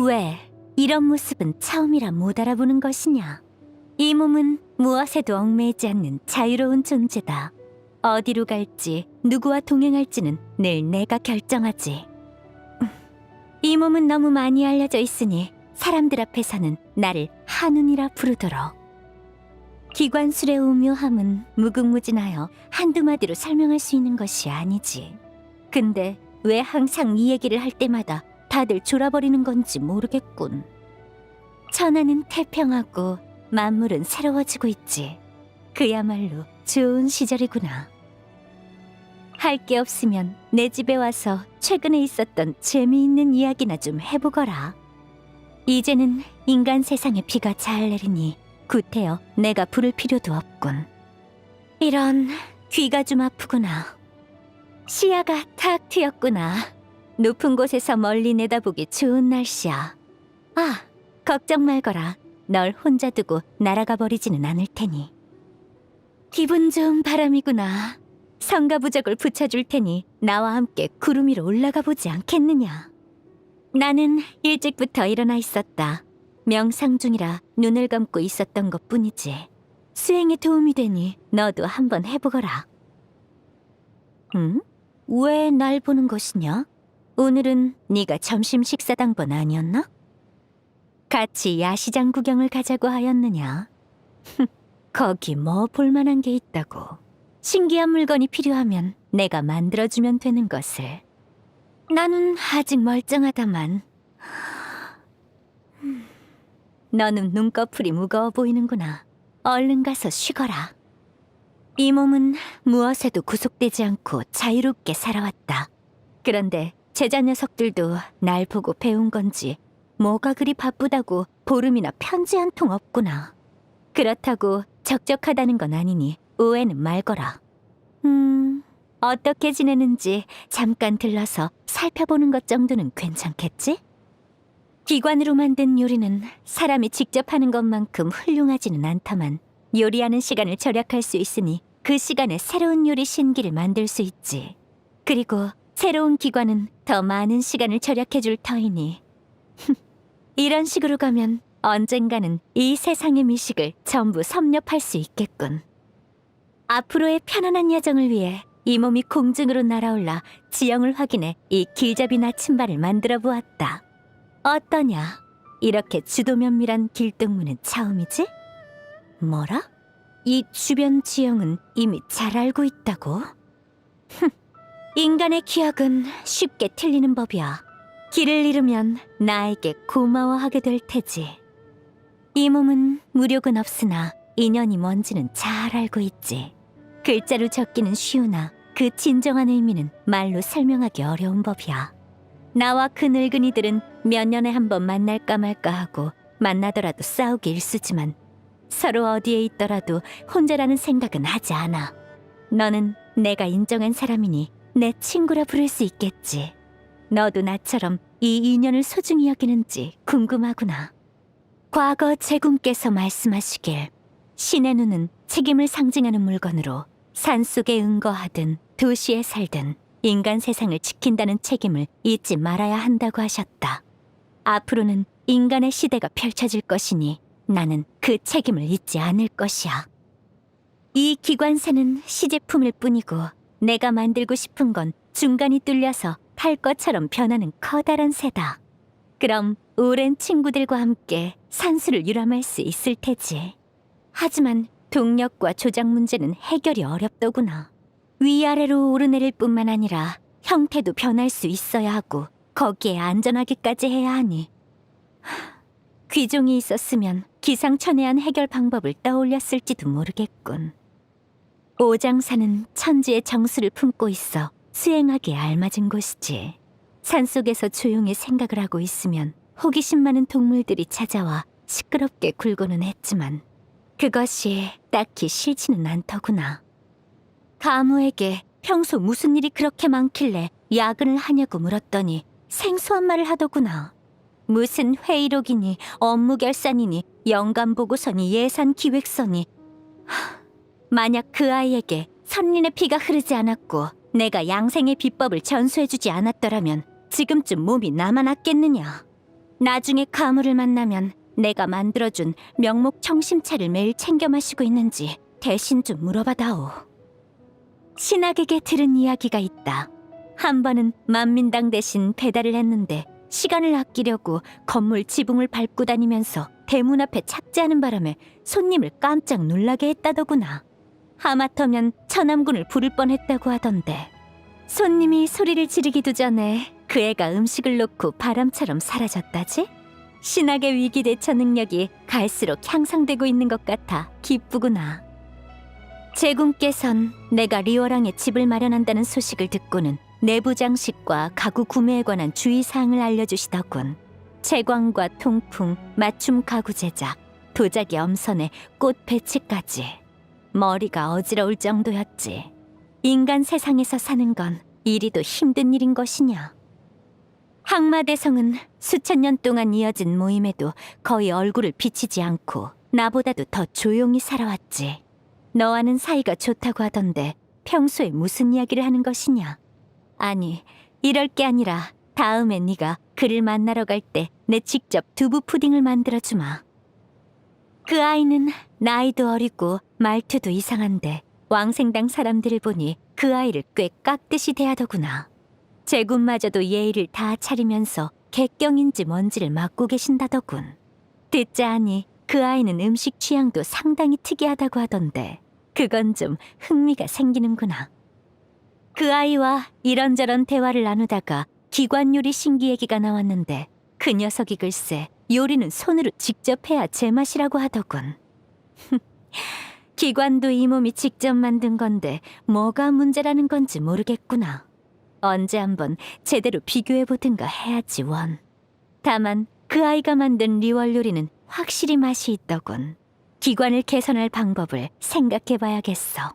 왜 이런 모습은 처음이라 못 알아보는 것이냐? 이 몸은 무엇에도 얽매이지 않는 자유로운 존재다. 어디로 갈지, 누구와 동행할지는 늘 내가 결정하지. 음, 이 몸은 너무 많이 알려져 있으니 사람들 앞에서는 나를 한운이라 부르도록. 기관술의 오묘함은 무궁무진하여 한두 마디로 설명할 수 있는 것이 아니지. 근데 왜 항상 이 얘기를 할 때마다 다들 졸아버리는 건지 모르겠군. 천하는 태평하고 만물은 새로워지고 있지. 그야말로 좋은 시절이구나. 할 게 없으면 내 집에 와서 최근에 있었던 재미있는 이야기나 좀 해보거라. 이제는 인간 세상에 비가 잘 내리니 구태여 내가 부를 필요도 없군. 이런 귀가 좀 아프구나. 시야가 탁 트였구나. 높은 곳에서 멀리 내다보기 좋은 날씨야. 아, 걱정 말거라. 널 혼자 두고 날아가 버리지는 않을 테니. 기분 좋은 바람이구나. 성가부적을 붙여줄 테니 나와 함께 구름 위로 올라가 보지 않겠느냐. 나는 일찍부터 일어나 있었다. 명상 중이라 눈을 감고 있었던 것 뿐이지. 수행에 도움이 되니 너도 한번 해보거라. 응? 왜 날 보는 것이냐? 오늘은 네가 점심 식사 당번 아니었나? 같이 야시장 구경을 가자고 하였느냐? 거기 뭐 볼만한 게 있다고. 신기한 물건이 필요하면 내가 만들어주면 되는 것을. 나는 아직 멀쩡하다만. 너는 눈꺼풀이 무거워 보이는구나. 얼른 가서 쉬거라. 이 몸은 무엇에도 구속되지 않고 자유롭게 살아왔다. 그런데 제자 녀석들도 날 보고 배운 건지 뭐가 그리 바쁘다고 보름이나 편지 한 통 없구나. 그렇다고 적적하다는 건 아니니 오해는 말거라. 음, 어떻게 지내는지 잠깐 들러서 살펴보는 것 정도는 괜찮겠지? 기관으로 만든 요리는 사람이 직접 하는 것만큼 훌륭하지는 않다만 요리하는 시간을 절약할 수 있으니 그 시간에 새로운 요리 신기를 만들 수 있지. 그리고 새로운 기관은 더 많은 시간을 절약해 줄 터이니. 이런 식으로 가면 언젠가는 이 세상의 미식을 전부 섭렵할 수 있겠군. 앞으로의 편안한 야정을 위해 이 몸이 공중으로 날아올라 지형을 확인해 이 길잡이 나침반을 만들어 보았다. 어떠냐? 이렇게 주도면밀한 길동무는 처음이지? 뭐라? 이 주변 지형은 이미 잘 알고 있다고? 흠, 인간의 기억은 쉽게 틀리는 법이야. 길을 잃으면 나에게 고마워하게 될 테지. 이 몸은 무력은 없으나 인연이 뭔지는 잘 알고 있지. 글자로 적기는 쉬우나 그 진정한 의미는 말로 설명하기 어려운 법이야. 나와 그 늙은이들은 몇 년에 한 번 만날까 말까 하고 만나더라도 싸우기 일쑤지만 서로 어디에 있더라도 혼자라는 생각은 하지 않아. 너는 내가 인정한 사람이니 내 친구라 부를 수 있겠지. 너도 나처럼 이 인연을 소중히 여기는지 궁금하구나. 과거 제군께서 말씀하시길 신의 눈은 책임을 상징하는 물건으로 산속에 은거하든 도시에 살든 인간 세상을 지킨다는 책임을 잊지 말아야 한다고 하셨다. 앞으로는 인간의 시대가 펼쳐질 것이니 나는 그 책임을 잊지 않을 것이야. 이 기관사는 시제품일 뿐이고 내가 만들고 싶은 건 중간이 뚫려서 탈 것처럼 변하는 커다란 새다. 그럼 오랜 친구들과 함께 산수를 유람할 수 있을 테지. 하지만 동력과 조작 문제는 해결이 어렵더구나. 위아래로 오르내릴 뿐만 아니라 형태도 변할 수 있어야 하고 거기에 안전하기까지 해야 하니 하, 귀종이 있었으면 기상천외한 해결 방법을 떠올렸을지도 모르겠군. 오장사는 천지의 정수를 품고 있어 수행하기에 알맞은 곳이지. 산속에서 조용히 생각을 하고 있으면 호기심 많은 동물들이 찾아와 시끄럽게 굴고는 했지만 그것이 딱히 싫지는 않더구나. 가무에게 평소 무슨 일이 그렇게 많길래 야근을 하냐고 물었더니 생소한 말을 하더구나. 무슨 회의록이니 업무 결산이니 연간 보고서니 예산 기획서니 하, 만약 그 아이에게 선린의 피가 흐르지 않았고 내가 양생의 비법을 전수해주지 않았더라면 지금쯤 몸이 남아났겠느냐. 나중에 가물을 만나면 내가 만들어준 명목 청심차를 매일 챙겨 마시고 있는지 대신 좀 물어봐다오. 신학에게 들은 이야기가 있다. 한 번은 만민당 대신 배달을 했는데 시간을 아끼려고 건물 지붕을 밟고 다니면서 대문 앞에 착지하는 바람에 손님을 깜짝 놀라게 했다더구나. 하마터면 천암군을 부를 뻔했다고 하던데 손님이 소리를 지르기도 전에 그 애가 음식을 놓고 바람처럼 사라졌다지? 신학의 위기 대처 능력이 갈수록 향상되고 있는 것 같아 기쁘구나. 제군께선 내가 리워랑의 집을 마련한다는 소식을 듣고는 내부 장식과 가구 구매에 관한 주의사항을 알려주시더군. 채광과 통풍, 맞춤 가구 제작, 도자기 엄선에 꽃 배치까지. 머리가 어지러울 정도였지. 인간 세상에서 사는 건 이리도 힘든 일인 것이냐. 항마대성은 수천 년 동안 이어진 모임에도 거의 얼굴을 비치지 않고 나보다도 더 조용히 살아왔지. 너와는 사이가 좋다고 하던데 평소에 무슨 이야기를 하는 것이냐? 아니, 이럴 게 아니라 다음에 네가 그를 만나러 갈 때 내 직접 두부 푸딩을 만들어 주마. 그 아이는 나이도 어리고 말투도 이상한데 왕생당 사람들을 보니 그 아이를 꽤 깍듯이 대하더구나. 제군마저도 예의를 다 차리면서 객경인지 뭔지를 맡고 계신다더군. 듣자 하니 그 아이는 음식 취향도 상당히 특이하다고 하던데 그건 좀 흥미가 생기는구나. 그 아이와 이런저런 대화를 나누다가 기관 요리 신기 얘기가 나왔는데 그 녀석이 글쎄 요리는 손으로 직접 해야 제맛이라고 하더군. 기관도 이 몸이 직접 만든 건데 뭐가 문제라는 건지 모르겠구나. 언제 한번 제대로 비교해 보든가 해야지 원. 다만 그 아이가 만든 리월 요리는 확실히 맛이 있더군. 기관을 개선할 방법을 생각해 봐야겠어.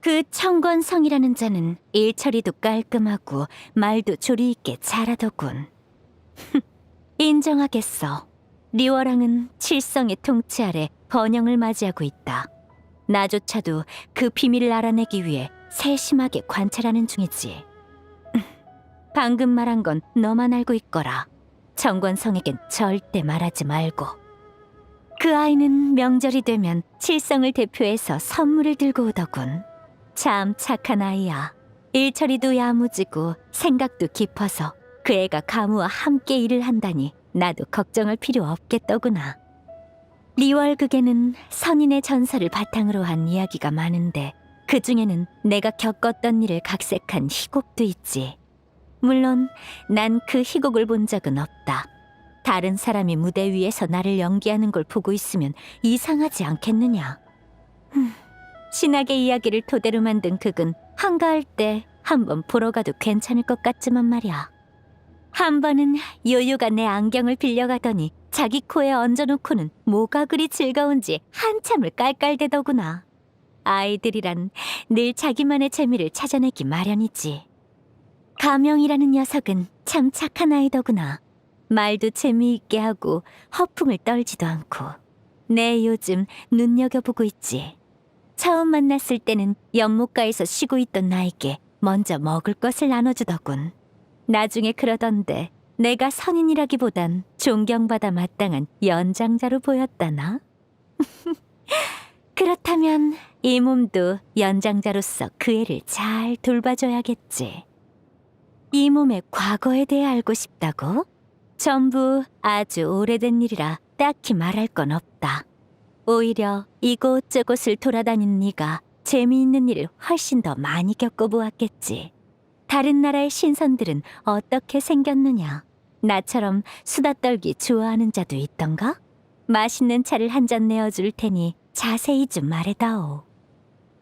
그 청권성이라는 자는 일 처리도 깔끔하고 말도 조리 있게 잘하더군. 인정하겠어. 리워랑은 칠성의 통치 아래 번영을 맞이하고 있다. 나조차도 그 비밀을 알아내기 위해 세심하게 관찰하는 중이지. 방금 말한 건 너만 알고 있거라. 정권성에겐 절대 말하지 말고. 그 아이는 명절이 되면 칠성을 대표해서 선물을 들고 오더군. 참 착한 아이야. 일처리도 야무지고 생각도 깊어서 그 애가 가무와 함께 일을 한다니 나도 걱정할 필요 없겠더구나. 리월극에는 선인의 전설을 바탕으로 한 이야기가 많은데 그 중에는 내가 겪었던 일을 각색한 희곡도 있지. 물론 난 그 희곡을 본 적은 없다. 다른 사람이 무대 위에서 나를 연기하는 걸 보고 있으면 이상하지 않겠느냐. 흠, 신학의 이야기를 토대로 만든 극은 한가할 때 한번 보러 가도 괜찮을 것 같지만 말이야. 한 번은 요요가 내 안경을 빌려가더니 자기 코에 얹어놓고는 뭐가 그리 즐거운지 한참을 깔깔대더구나. 아이들이란 늘 자기만의 재미를 찾아내기 마련이지. 가명이라는 녀석은 참 착한 아이더구나. 말도 재미있게 하고 허풍을 떨지도 않고. 내 요즘 눈여겨보고 있지. 처음 만났을 때는 연못가에서 쉬고 있던 나에게 먼저 먹을 것을 나눠주더군. 나중에 그러던데 내가 선인이라기보단 존경받아 마땅한 연장자로 보였다나? 그렇다면 이 몸도 연장자로서 그 애를 잘 돌봐줘야겠지. 이 몸의 과거에 대해 알고 싶다고? 전부 아주 오래된 일이라 딱히 말할 건 없다. 오히려 이곳저곳을 돌아다닌 네가 재미있는 일을 훨씬 더 많이 겪어보았겠지. 다른 나라의 신선들은 어떻게 생겼느냐? 나처럼 수다 떨기 좋아하는 자도 있던가? 맛있는 차를 한 잔 내어줄 테니 자세히 좀 말해다오.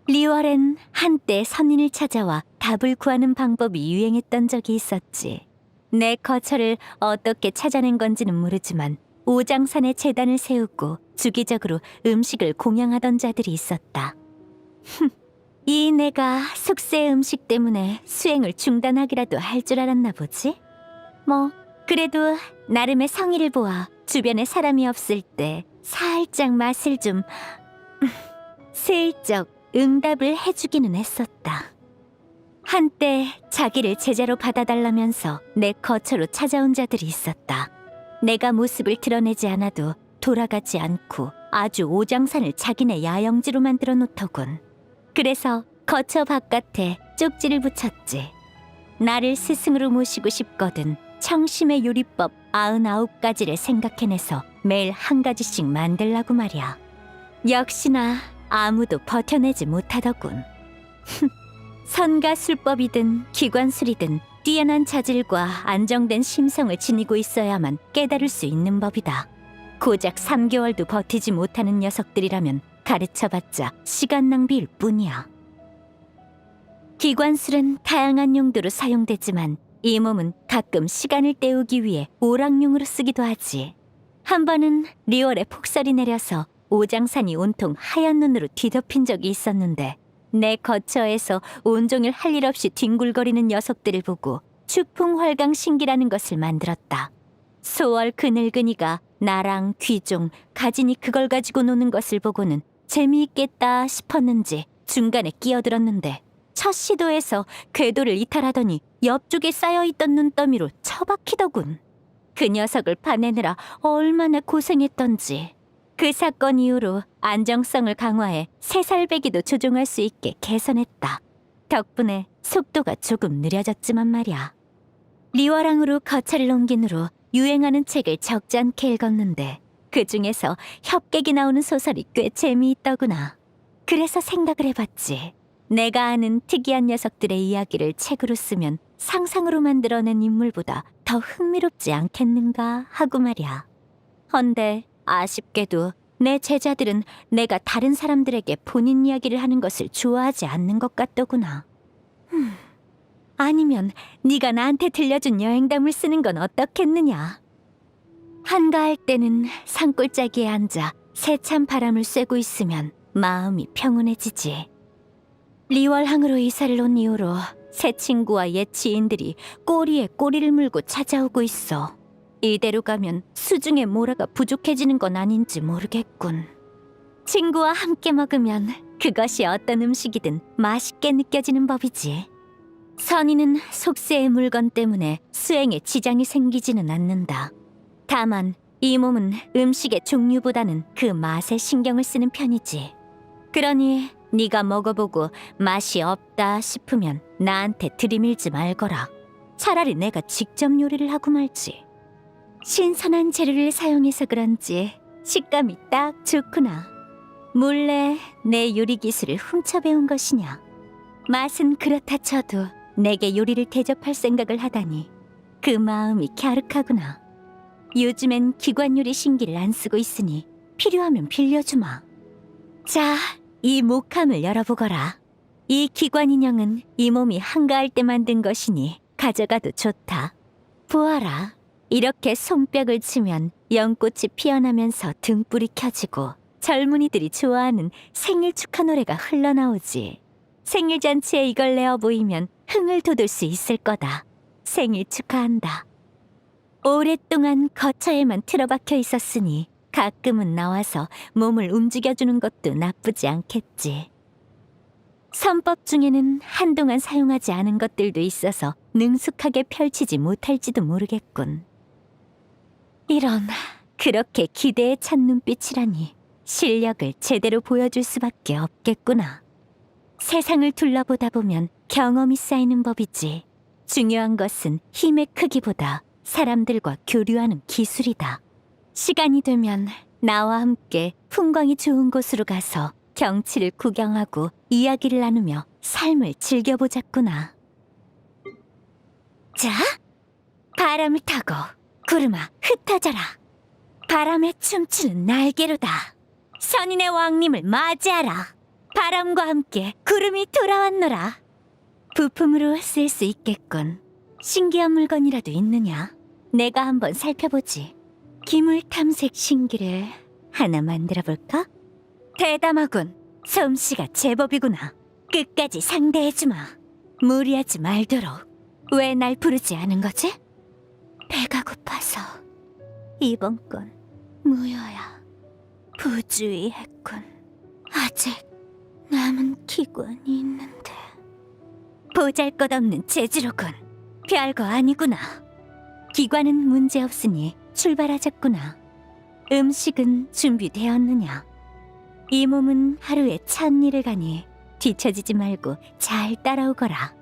리월엔 한때 선인을 찾아와 답을 구하는 방법이 유행했던 적이 있었지. 내 거처를 어떻게 찾아낸 건지는 모르지만 오장산에 재단을 세우고 주기적으로 음식을 공양하던 자들이 있었다. 흠, 이 내가 숙세 음식 때문에 수행을 중단하기라도 할 줄 알았나 보지? 뭐 그래도 나름의 성의를 보아 주변에 사람이 없을 때 살짝 맛을 좀 슬쩍 응답을 해주기는 했었다. 한때 자기를 제자로 받아달라면서 내 거처로 찾아온 자들이 있었다. 내가 모습을 드러내지 않아도 돌아가지 않고 아주 오장산을 자기네 야영지로 만들어 놓더군. 그래서 거처 바깥에 쪽지를 붙였지. 나를 스승으로 모시고 싶거든 청심의 요리법 99가지를 생각해내서 매일 한 가지씩 만들라고 말이야. 역시나 아무도 버텨내지 못하더군. 선가 술법이든 기관술이든 뛰어난 자질과 안정된 심성을 지니고 있어야만 깨달을 수 있는 법이다. 고작 3개월도 버티지 못하는 녀석들이라면 가르쳐봤자 시간 낭비일 뿐이야. 기관술은 다양한 용도로 사용되지만 이 몸은 가끔 시간을 때우기 위해 오락용으로 쓰기도 하지. 한 번은 리월에 폭설이 내려서 오장산이 온통 하얀 눈으로 뒤덮인 적이 있었는데 내 거처에서 온종일 할 일 없이 뒹굴거리는 녀석들을 보고 추풍활강 신기라는 것을 만들었다. 소월 그 늙은이가 나랑 귀종, 가진이 그걸 가지고 노는 것을 보고는 재미있겠다 싶었는지 중간에 끼어들었는데 첫 시도에서 궤도를 이탈하더니 옆쪽에 쌓여있던 눈더미로 처박히더군. 그 녀석을 파내느라 얼마나 고생했던지. 그 사건 이후로 안정성을 강화해 새살배기도 조종할 수 있게 개선했다. 덕분에 속도가 조금 느려졌지만 말이야. 리워랑으로 거차를 옮긴 후로 유행하는 책을 적지 않게 읽었는데 그 중에서 협객이 나오는 소설이 꽤 재미있더구나. 그래서 생각을 해봤지. 내가 아는 특이한 녀석들의 이야기를 책으로 쓰면 상상으로 만들어낸 인물보다 더 흥미롭지 않겠는가 하고 말이야. 헌데 아쉽게도 내 제자들은 내가 다른 사람들에게 본인 이야기를 하는 것을 좋아하지 않는 것 같더구나. 흠, 아니면 네가 나한테 들려준 여행담을 쓰는 건 어떻겠느냐? 한가할 때는 산골짜기에 앉아 세찬 바람을 쐬고 있으면 마음이 평온해지지. 리월항으로 이사를 온 이후로 새 친구와 옛 지인들이 꼬리에 꼬리를 물고 찾아오고 있어. 이대로 가면 수중에 모라가 부족해지는 건 아닌지 모르겠군. 친구와 함께 먹으면 그것이 어떤 음식이든 맛있게 느껴지는 법이지. 선의는 속세의 물건 때문에 수행에 지장이 생기지는 않는다. 다만 이 몸은 음식의 종류보다는 그 맛에 신경을 쓰는 편이지. 그러니 네가 먹어보고 맛이 없다 싶으면 나한테 들이밀지 말거라. 차라리 내가 직접 요리를 하고 말지. 신선한 재료를 사용해서 그런지 식감이 딱 좋구나. 몰래 내 요리 기술을 훔쳐 배운 것이냐? 맛은 그렇다 쳐도 내게 요리를 대접할 생각을 하다니 그 마음이 갸륵하구나. 요즘엔 기관 요리 신기를 안 쓰고 있으니 필요하면 빌려주마. 자, 이 목함을 열어보거라. 이 기관 인형은 이 몸이 한가할 때 만든 것이니 가져가도 좋다. 보아라. 이렇게 손뼉을 치면 연꽃이 피어나면서 등불이 켜지고 젊은이들이 좋아하는 생일 축하 노래가 흘러나오지. 생일 잔치에 이걸 내어 보이면 흥을 돋을 수 있을 거다. 생일 축하한다. 오랫동안 거처에만 틀어박혀 있었으니 가끔은 나와서 몸을 움직여주는 것도 나쁘지 않겠지. 선법 중에는 한동안 사용하지 않은 것들도 있어서 능숙하게 펼치지 못할지도 모르겠군. 이런 그렇게 기대에 찬 눈빛이라니 실력을 제대로 보여줄 수밖에 없겠구나. 세상을 둘러보다 보면 경험이 쌓이는 법이지. 중요한 것은 힘의 크기보다 사람들과 교류하는 기술이다. 시간이 되면 나와 함께 풍광이 좋은 곳으로 가서 경치를 구경하고 이야기를 나누며 삶을 즐겨보자꾸나. 자, 바람을 타고 구름아 흩어져라. 바람에 춤추는 날개로다. 선인의 왕님을 맞이하라. 바람과 함께 구름이 돌아왔노라. 부품으로 쓸 수 있겠군. 신기한 물건이라도 있느냐? 내가 한번 살펴보지. 기물 탐색 신기를 하나 만들어 볼까? 대담하군. 솜씨가 제법이구나. 끝까지 상대해주마. 무리하지 말도록. 왜 날 부르지 않은 거지? 배가 고파서 이번 건 무효야. 부주의했군. 아직 남은 기관이 있는데 보잘것없는 재주로군. 별거 아니구나. 기관은 문제없으니 출발하자꾸나. 음식은 준비되었느냐? 이 몸은 하루에 천 일을 가니 뒤처지지 말고 잘 따라오거라.